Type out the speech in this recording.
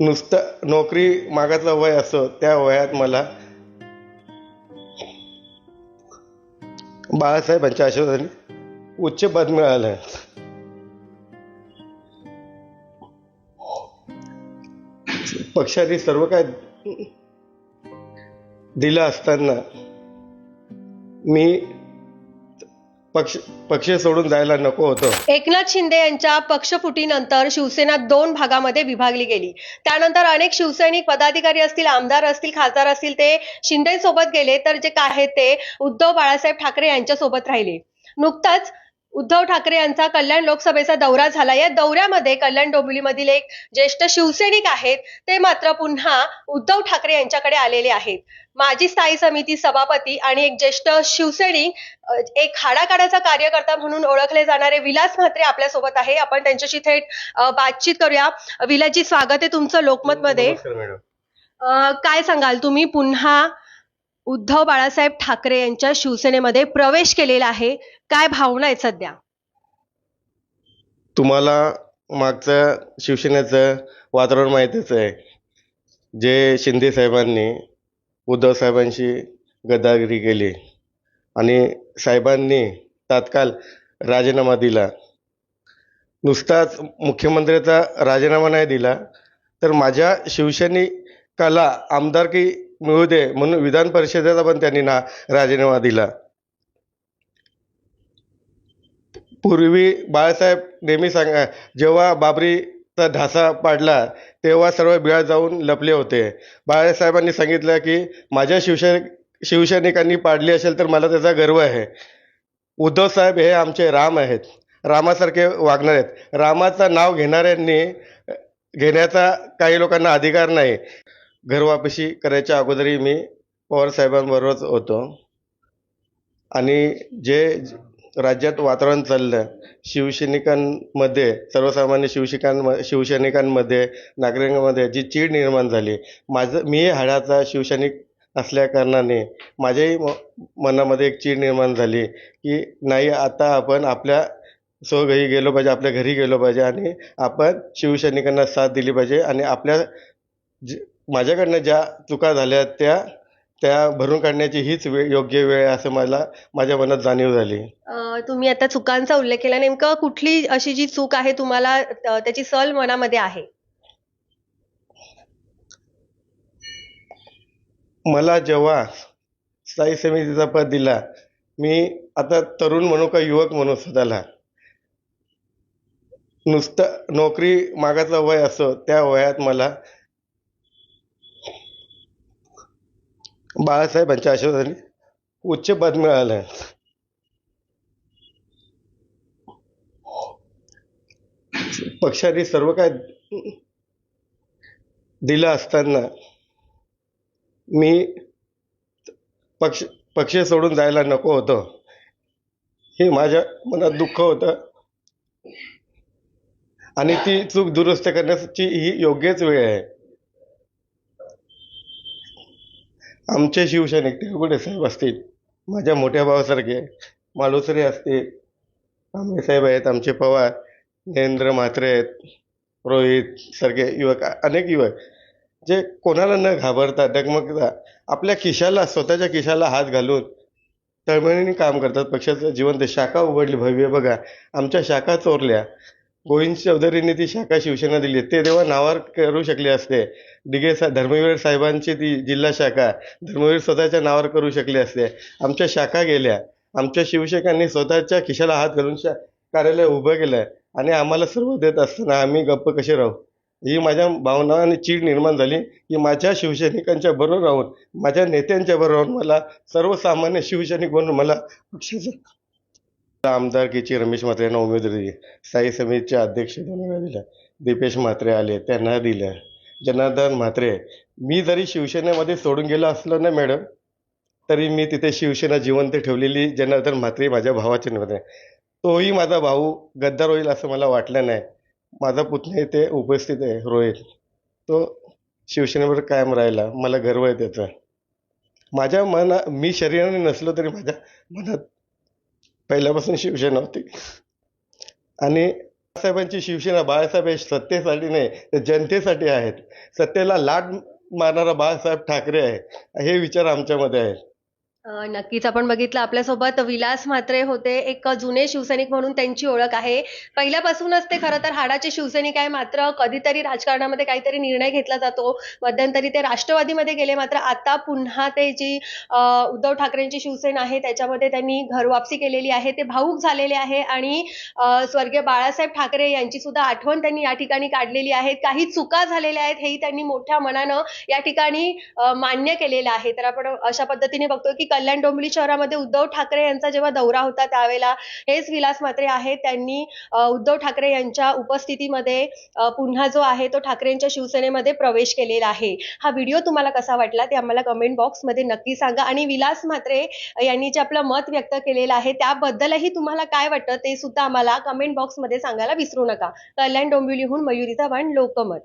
नुसतं नोकरी मागातलं वय असो त्या वयात मला बाळासाहेबांच्या आशीर्वादाने उच्च पद मिळालं पक्षाने सर्व काय दिलं असताना मी पक्ष पक्ष सोडून जायला नको होतं. एकनाथ शिंदे यांच्या पक्षफुटीनंतर शिवसेना दोन भागामध्ये विभागली गेली. त्यानंतर अनेक शिवसैनिक पदाधिकारी असतील आमदार असतील खासदार असतील ते शिंदे सोबत गेले. तर जे काय ते उद्धव बाळासाहेब ठाकरे यांच्या सोबत राहिले. नुकताच उद्धव ठाकरे यांचा कल्याण लोकसभेचा दौरा झाला. या दौऱ्यामध्ये कल्याण डोंबिवलीमधील एक ज्येष्ठ शिवसैनिक आहेत ते मात्र पुन्हा उद्धव ठाकरे यांच्याकडे आलेले आहेत. माजी स्थायी समिती सभापती आणि एक ज्येष्ठ शिवसैनिक एक हाडाकाडाचा कार्यकर्ता म्हणून ओळखले जाणारे विलास म्हात्रे आपल्यासोबत आहे. आपण त्यांच्याशी थेट बातचीत करूया. विलासजी स्वागत आहे तुमचं लोकमत मध्ये काय सांगाल तुम्ही? पुन्हा उद्धव बाळासाहेब ठाकरे यांच्या शिवसेनेमध्ये प्रवेश केलेला आहे. काय भावना आहेत सध्या? तुम्हाला मागचं शिवसेनेचं वातावरण माहितीच आहे. जे शिंदे साहेबांनी उद्धव साहेबांशी गद्दागिरी केली आणि साहेबांनी तात्काळ राजीनामा दिला. नुसताच मुख्यमंत्र्याचा राजीनामा नाही दिला तर माझ्या शिवसैनिकाला आमदारकी मिळू दे म्हणून विधान परिषदेचा पण त्यांनी ना राजीनामा दिला. पूर्वी बाळासाहेब नेहमी सांगा जेव्हा बाबरीचा ढासा पाडला तेव्हा सर्व बिळा जाऊन लपले होते. बाळासाहेबांनी सांगितलं की माझ्या शिवसैनिक शिवसैनिकांनी पाडली असेल तर मला त्याचा गर्व आहे. उद्धव साहेब हे आमचे राम आहेत. रामासारखे वागणार आहेत. रामाचं नाव घेणाऱ्यांनी घेण्याचा काही लोकांना अधिकार नाही. घरवापसी करायच्या अगोदरही मी पवारसाहेबांबरोबरच होतो. आणि जे राज्यात वातावरण चाललं शिवसैनिकांमध्ये सर्वसामान्य शिवशिकांम शिवसैनिकांमध्ये नागरिकांमध्ये जी चीड निर्माण झाली माझं मी हाडाचा शिवसैनिक असल्याकारणाने माझ्याही म मनामध्ये एक चीड निर्माण झाली की नाही आता आपण आपल्या स्वघरी गेलो पाहिजे आपल्या घरी गेलो पाहिजे आणि आपण शिवसैनिकांना साथ दिली पाहिजे आणि आपल्या जे माझ्याकडनं ज्या चुका झाल्या त्या त्या भरून काढण्याची हीच वेळ योग्य वेळ आहे असं मला माझ्या मनात जाणीव झाली. अ, तुम्ही आता चुकांचा उल्लेख केला. नेमकं कुठली अशी जी चूक आहे तुम्हाला अ, त्याची सल मनामध्ये आहे? मला जेव्हा स्थायी समितीचा पद दिला मी आता तरुण म्हणू का युवक म्हणू स्वतःला नुसतं नोकरी मागायचं वय असो त्या वयात मला बाळासाहेबांच्या आशीर्वादाने उच्च पद मिळालं पक्षाने सर्व काय दिलं असताना मी पक्ष पक्ष सोडून जायला नको होतं. हे माझ्या मनात दुःख होतं. आणि ती चूक दुरुस्त करण्याची ही योग्यच वेळ आहे. आमचे शिवसैनिक तिळगुडे साहेब असतील माझ्या मोठ्या भावासारखे मालुसरे असतील आंबे साहेब आहेत आमचे पवार नरेंद्र म्हात्रे आहेत रोहित सारखे युवक अनेक युवक जे कोणाला न घाबरता डगमगता आपल्या खिशाला स्वतःच्या खिशाला हात घालून तळमळीने काम करतात. पक्षाचं जिवंत शाखा उघडली भव्य. बघा आमच्या शाखा चोरल्या गोविंद चौधरींनी ती शाखा शिवसेना दिली ते तेव्हा नावावर करू शकले असते. दिघे सा धर्मवीर साहेबांची ती जिल्हा शाखा धर्मवीर स्वतःच्या नावावर करू शकले असते. आमच्या शाखा गेल्या. आमच्या शिवसेकांनी स्वतःच्या खिशाला हात घालून शा कार्यालय उभं केलं आणि आम्हाला सर्व देत असताना आम्ही गप्प कसे राहू? ही माझ्या भावना आणि चीड निर्माण झाली की माझ्या शिवसैनिकांच्या बरोबर राहून माझ्या नेत्यांच्या बरोबर राहून मला सर्वसामान्य शिवसैनिक बनून मला पक्षाचं आमदारकीची रमेश म्हात्रे यांना उमेदवारी दिली. स्थायी समितीचे अध्यक्ष दोन वेळा दिल्या. दीपेश म्हात्रे आले त्यांना दिलं जनार्दन म्हात्रे मी जरी शिवसेनेमध्ये सोडून गेलो असलो ना मॅडम तरी मी तिथे शिवसेना जिवंत ठेवलेली जनार्दन म्हात्रे माझ्या भावाचे नव्हते तोही माझा भाऊ गद्दार होईल असं मला वाटलं नाही. माझा पुतणे इथे उपस्थित आहे रोहित. तो शिवसेनेवर कायम राहिला मला गर्व आहे त्याचा. माझ्या मना मी शरीराने नसलो तरी माझ्या मनात पहिल्यापासून शिवसेना होती. आणि बाळासाहेबांची शिवसेना बाळासाहेब हे सत्तेसाठी नाही तर जनतेसाठी आहेत. सत्तेला लाट मारणारा बाळासाहेब ठाकरे आहे हे विचार आमच्यामध्ये आहेत. नक्कीच. आपण बघितलं आपल्यासोबत विलास म्हात्रे होते एक जुने शिवसैनिक म्हणून त्यांची ओळख आहे. पहिल्यापासूनच ते खरं तर हाडाचे शिवसैनिक आहे मात्र कधीतरी राजकारणामध्ये काहीतरी निर्णय घेतला जातो. मध्यंतरी ते राष्ट्रवादीमध्ये गेले मात्र आता पुन्हा ते जी उद्धव ठाकरेंची शिवसेना आहे त्याच्यामध्ये त्यांनी घरवापसी केलेली आहे ते भाऊक झालेले आहे आणि स्वर्गीय बाळासाहेब ठाकरे यांची सुद्धा आठवण त्यांनी या ठिकाणी काढलेली आहे. काही चुका झालेल्या आहेत हेही त्यांनी मोठ्या मनानं या ठिकाणी मान्य केलेलं आहे. तर आपण अशा पद्धतीने बघतो की कल्याण डोंबिवली शहरामध्ये उद्धव ठाकरे यांचा जेव्हा दौरा होता त्यावेळेला हेच विलास म्हात्रे आहेत. त्यांनी उद्धव ठाकरे यांच्या उपस्थितीमध्ये पुन्हा जो आहे तो ठाकरेंच्या शिवसेनेमध्ये प्रवेश केलेला आहे. हा व्हिडिओ तुम्हाला कसा वाटला ते आम्हाला कमेंट बॉक्समध्ये नक्की सांगा. आणि विलास म्हात्रे यांनी जे आपलं मत व्यक्त केलेलं आहे त्याबद्दलही तुम्हाला काय वाटतं ते सुद्धा आम्हाला कमेंट बॉक्समध्ये सांगायला विसरू नका. कल्याण डोंबिवलीहून मयुरी चव्हाण लोकमत.